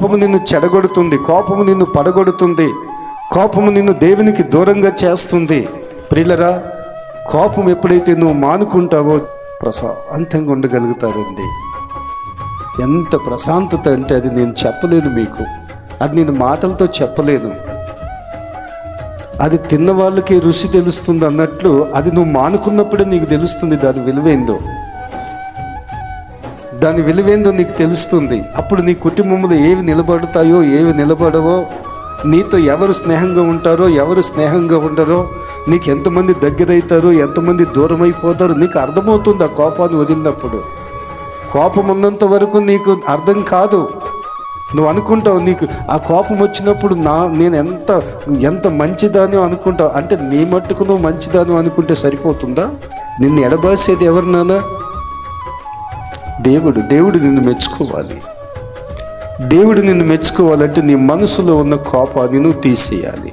కోపము నిన్ను చెడగొడుతుంది కోపము నిన్ను పడగొడుతుంది కోపము నిన్ను దేవునికి దూరంగా చేస్తుంది. ప్రియులరా కోపం ఎప్పుడైతే నువ్వు మానుకుంటావో ప్రశాంతంగా ఉండగలుగుతారండి. ఎంత ప్రశాంతత అంటే అది నేను చెప్పలేను మీకు. అది నేను మాటలతో చెప్పలేను. అది తిన్న వాళ్ళకి రుచి తెలుస్తుంది అన్నట్లు అది నువ్వు మానుకున్నప్పుడే నీకు తెలుస్తుంది దాని విలువేందో దాని విలువేందో నీకు తెలుస్తుంది. అప్పుడు నీ కుటుంబంలో ఏవి నిలబడతాయో ఏవి నిలబడవో నీతో ఎవరు స్నేహంగా ఉంటారో ఎవరు స్నేహంగా ఉండరో నీకు ఎంతమంది దగ్గరైతారో ఎంతమంది దూరం అయిపోతారో నీకు అర్థమవుతుంది ఆ కోపాన్ని వదిలినప్పుడు. కోపం ఉన్నంత వరకు నీకు అర్థం కాదు. నువ్వు అనుకుంటావు నీకు ఆ కోపం వచ్చినప్పుడు నా నేను ఎంత ఎంత మంచిదానో అనుకుంటావు. అంటే నీ మట్టుకు నువ్వు మంచిదానో అనుకుంటే సరిపోతుందా? నిన్ను ఎడబాసేది ఎవరినానా దేవుడు దేవుడు నిన్ను మెచ్చుకోవాలి. దేవుడు నిన్ను మెచ్చుకోవాలంటే నీ మనసులో ఉన్న కోపాన్ని నువ్వు తీసేయాలి.